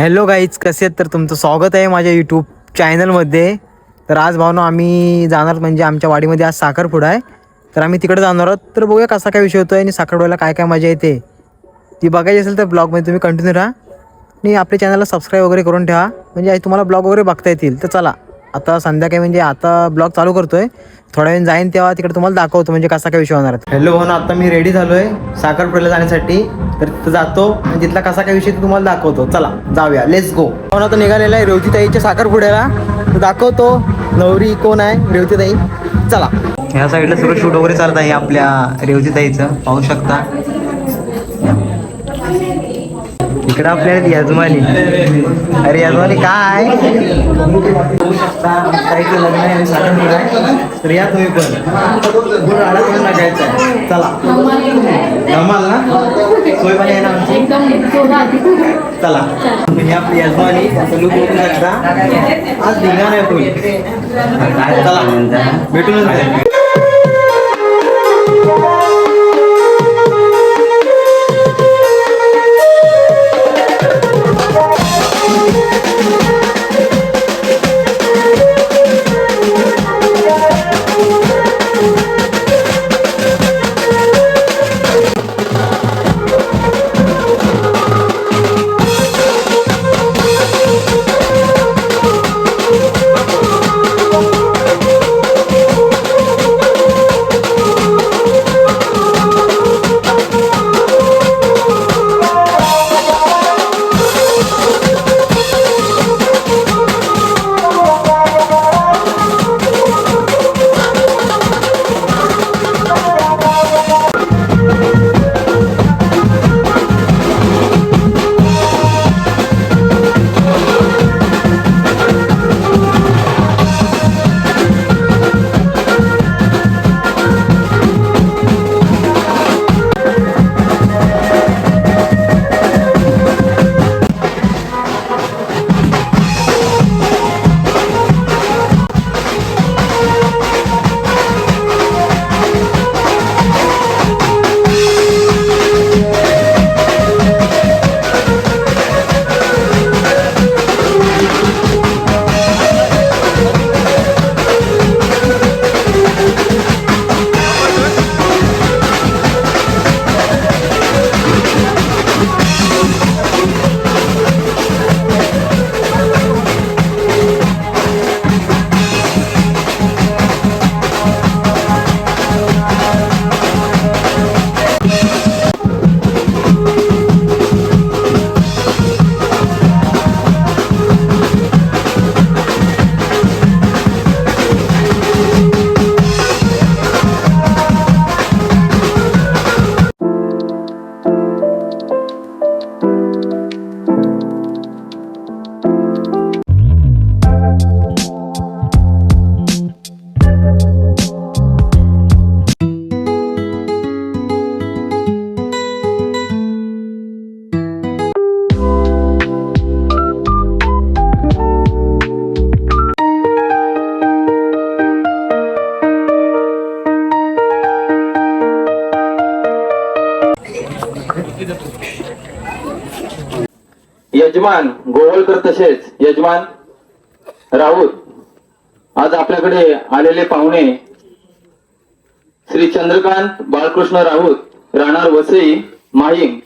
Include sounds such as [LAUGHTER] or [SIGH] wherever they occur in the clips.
Hello guys कसे आहेत? तर तुमचं स्वागत आहे माझ्या यूट्यूब चॅनलमध्ये तर आज भावना आम्ही जाणार म्हणजे आमच्या वाडीमध्ये आज साखरपुडा आहे. तर आम्ही तिकडे जाणार आहोत. तर बघूया कसा काय विषय होतो आहे आणि साखरपुड्याला काय काय मजा येते. ती बघायची असेल तर ब्लॉगमध्ये तुम्ही कंटिन्यू राहा. आणि आपल्या चॅनलला सबस्क्राईब वगैरे करून ठेवा. म्हणजे तुम्हाला ब्लॉग वगैरे बघता येतील. तर चला. आता संध्याकाळी म्हणजे आता ब्लॉग चालू करतोय. थोड्या वेळ जाईन तेव्हा तिकडे तुम्हाला दाखवतो म्हणजे कसा काय विषय होणार आहे. हॅलो भावना आता मी रेडी झालो आहे साखरपुड्याला जाण्यासाठी. तर तिथं जातो आणि तिथला कसा काय विषय तुम्हाला दाखवतो. चला जाऊया. लेट्स गो भावना आता निघालेला आहे रेवतीताईच्या साखरपुड्याला. दाखवतो. नवरी कोण आहे? रेवतीताई. चला. ह्या साईडला सर्व शूट वगैरे चालत आहे आपल्या रेवतीताईचं. पाहू शकता. इकडं आपल्याला यजमानी. अरे यजमानी काय? बघू शकता ताईचं लग्न आहे आहे तर या तुम्ही पण. गुण आडा करून टाकायचा चला. जमाल ना? सोय पण आहे ना आमची? चला. तुम्ही आपली यजमानी असं लुक बघू शकता आज धिंगाण आहे चला. भेटूनच यजमान गोवळकर तसेच यजमान राऊत. आज आपल्याकडे आलेले पाहुणे श्री चंद्रकांत बाळकृष्ण राऊत राहणार वसई माहीम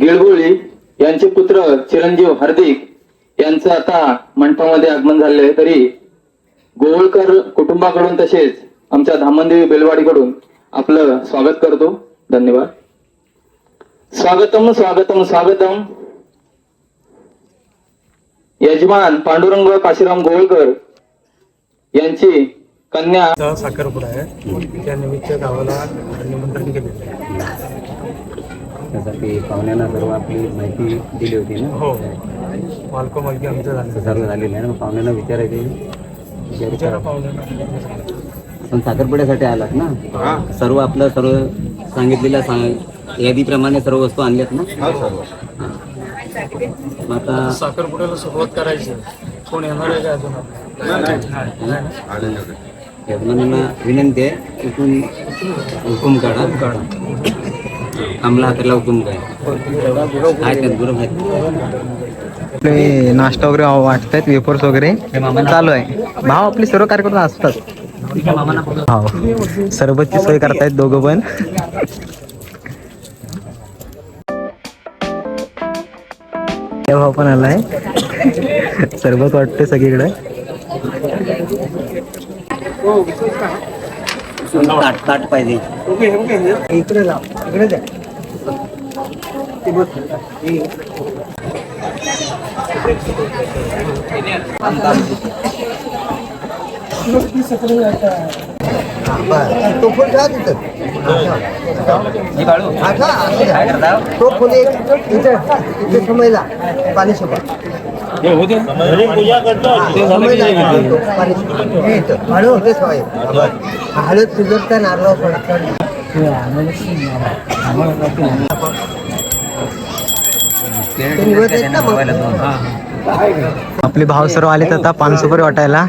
गिळगुळी यांचे पुत्र चिरंजीव हार्दिक यांचं आता मंडपामध्ये आगमन झाले आहे. तरी गोवळकर कुटुंबाकडून तसेच आमच्या धामणदेवी बेलवाडीकडून आपलं स्वागत करतो. धन्यवाद. स्वागतम स्वागतम स्वागतम. यजमान पांडुरंग काशीराम गोवळकर यांची कन्या साखरपुडा आहे. त्या निमित्त गावाला निमंत्रण केलेलं आहे त्यासाठी पाहुण्यांना सर्व आपली माहिती दिली होती ना? हो. मालको मालकी आमचं झालं. सर्व झालेलं आहे ना? पाहुण्यांना विचारायचे विचार. पाहुण्यांना. पण साखरपुड्यासाठी आलात ना? सर्व आपलं सर्व सांगितलेल्या सांग यादीप्रमाणे सर्व वस्तू आणल्यात ना? हां. आता साखरपुड्याला सुरुवात करायची. कोण येणार आहे का अजून? यजमानांना विनंती आहे इथून हुकूम काढा. काढा कमला हाताला हुकुम काय आहेत आहेत. नाश्ता वगैरे वाटत आहेत वेफर्स वगैरे. चालू आहे. भाव आपले सर्व कार्यक्रम असतात. भाव सरबतची सोय करतायत दोघं पण. त्या भाव पण आलाय सरबत वाटतंय सगळीकडे. ताट ताट पाहिजे. इकडे जा इकडे जा तो फुल ठेवा तिथं. हा, ठेवा, असू द्या. तो फुल एक इथं इथं समयला पाणी सोबा हळू होते सवय हळद सुजरता नारळ सोडा आपले भाव सर्व आलेत आता पान सुपारी वाटायला.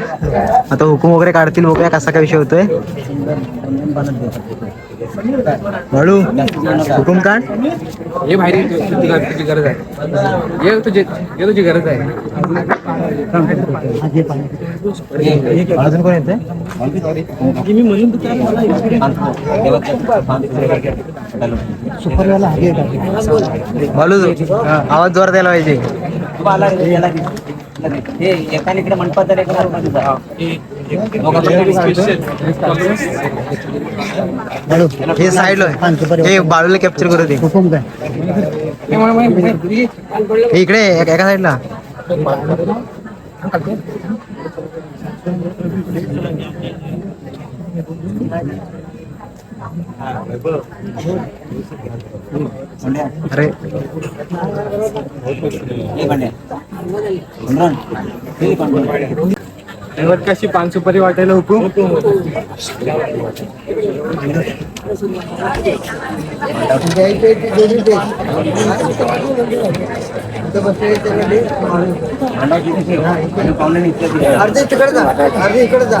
आता हुकूम वगैरे काढतील बघूया कसा काय विषय होतोय. बाळू हुकूम काढ. हे बाहेर तुझी गर- तुझी गरज आहे. ये तुझी ये तुझी गरज आहे. अजून कोण येते बाळू आवाज जोरात यायला पाहिजे. हे एका इकडे मंडपात तर एका बाळू हे साईड हे बाळूला कॅप्चर करू दे हे इकडे एका एका साईडला अरे त्यावर कशी पान सुपारी वाटायला हुकूम. अर्धे तिकडे जा अर्धे इकडे जा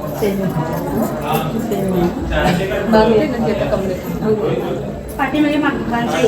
पाठीमागे मागचे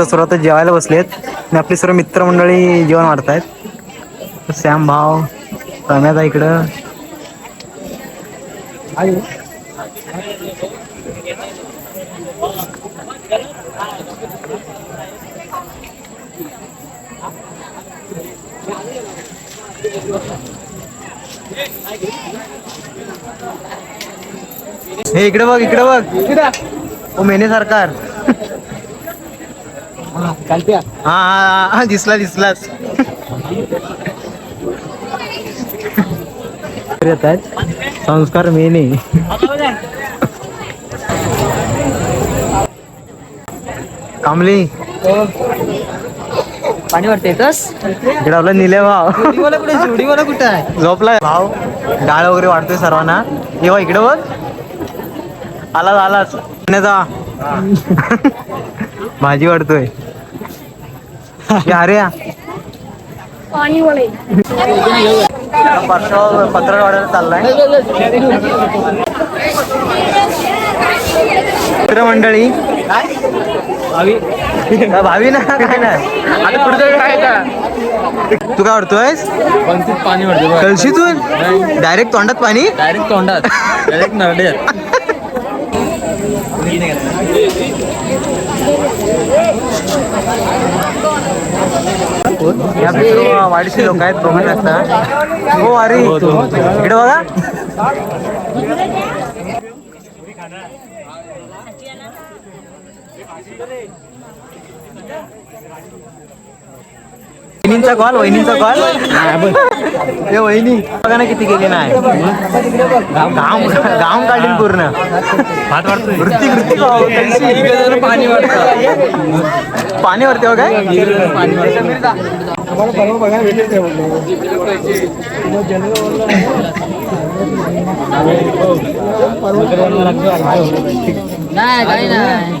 आता सर्व आता जेवायला बसलेत. आणि आपली सर्व मित्रमंडळी जेवण वाढतायत. श्याम भाव रम्याचा इकडं. हे इकडे बघ इकडे बघ. ओ मेने सरकार. हा हा हा दिसला दिसलाच. संस्कार मेने. कामली. पाणी वाटते तस? इकडे आपला निले भाव मला कुठे जोडी मला कुठे आहे? झोपलाय. भाव डाळ वगैरे वाढतोय सर्वांना. येवा इकडे बघ. आलाच आलाच. पुण्याचा भाजी वाढतोय. अरे पार्श्व पत्र वाढायला चाललाय. मंडळी भावी. ना? काय नाही आता पुढचं काय तू काय वाढतोयस पाणी कळशीतून? डायरेक्ट तोंडात पाणी? डायरेक्ट तोंडात. डायरेक्ट नरडे [LAUGHS] हे सर्व वाडीचे लोक आहेत बघू शकता हो अरे इकडे बघा. वहिनींचा कॉल वहिनींचा कॉल हे वहिनी बघा ना किती गेली नाही घाम घाम काढील पूर्ण. वृत्ती वृत्ती. पाणी वाढतं पाणी वरती हो काय? नाही काही नाही.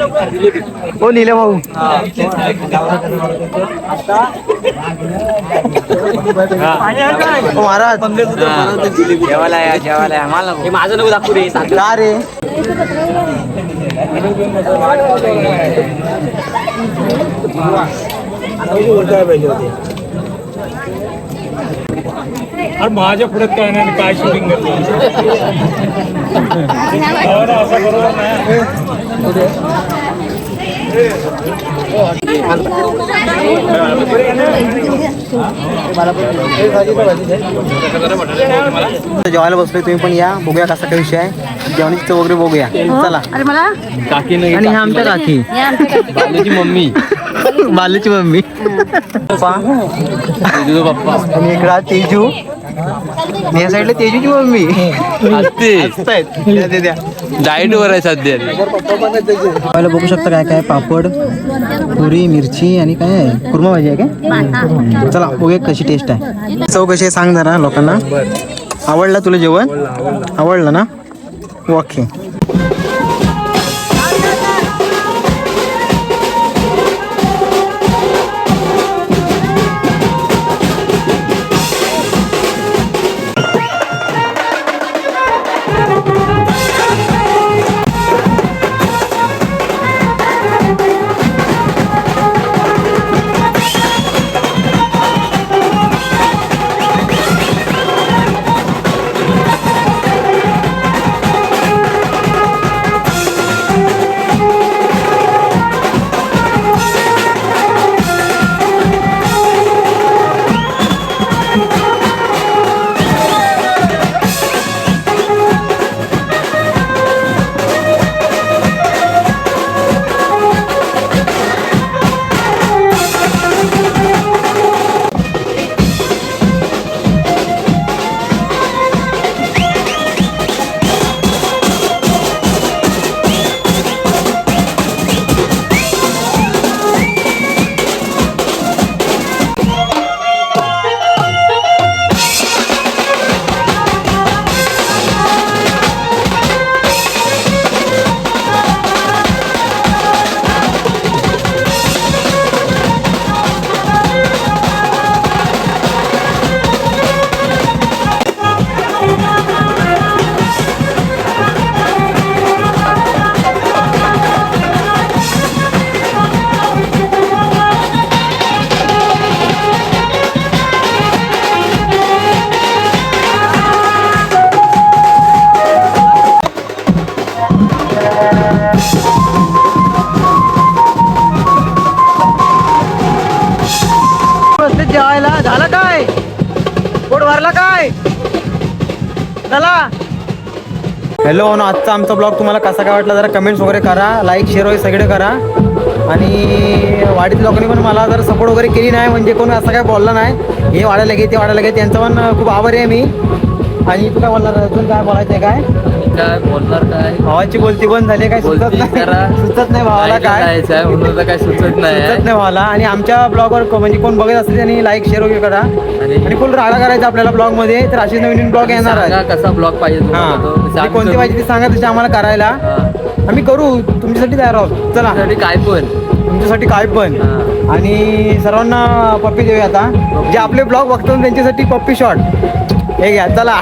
हो लिहिले भाऊ. हो, महाराज. जेवायला या जेवायला या. मला माझं नको दाखवू रे का रे. अरे माझ्या पुढे काय नाही काय शूटिंग करतो [LAUGHS] असं बरोबर नाही. जेवायला बसलोय तुम्ही पण या. बघूया कसा काय विषय आहे. जेवणाची चव वगैरे बघूया. चला. अरे मला? काकी आणि ह्या आमच्या काकी. बालूची मम्मी. [LAUGHS] बालीची मम्मी. पप्पा. आणि इकडा तेजू. या साईडला तेजूची मम्मी. द्या, द्या, डाएट वर आहे सध्या. पहिला बघू शकता काय काय पापड पुरी मिरची आणि काय आहे? कुर्मा भाजी आहे काय? चला बघूया कशी टेस्ट आहे. चव कशी आहे सांग जरा लोकांना. आवडला तुला जेवण? आवडलं ना? ओके. हॅलो ना आजचा आमचा ब्लॉग तुम्हाला कसा काय वाटला जरा कमेंट्स वगैरे करा लाईक शेअर वगैरे सगळे करा. आणि वाडीत लोकांनी पण मला जर सपोर्ट वगैरे केली नाही म्हणजे कोण असं काय बोलला नाही. हे वाढायला घे ते वाढायला घे त्यांचं पण खूप आभारी आहे मी. आणि तू काय बोलणार अजून काय बोलायचं आहे काय? काय बोलणार काय? भावाची बोलती बंद झाली काय सुचत बोलती नाही. सुचत नाही भावाला काय? आहे म्हणून तर काय सुचत नाही. सुचत नाही भावाला. आणि आमच्या ब्लॉगवर म्हणजे कोण बघत असेल त्यांनी लाईक शेअर वगैरे करा. आणि- आणि फुल राडा करायचा आपल्याला ब्लॉगमध्ये तर असे नवीन नवीन ब्लॉग येणार सांगा आहे कसा ब्लॉग पाहिजे हा. तुम्हाला तो. म्हणजे आम्ही कोणती करू. पाहिजे ते सांगा तसे आम्हाला करायला. हा. आम्ही करू. तुमच्यासाठी तयार आहोत. चला. त्यासाठी काय पण. तुमच्यासाठी काय पण. हा. आणि सर्वांना पप्पी देऊया आता. जे आपले ब्लॉग बघतात त्यांच्यासाठी पप्पी शॉट हे घ्या चला.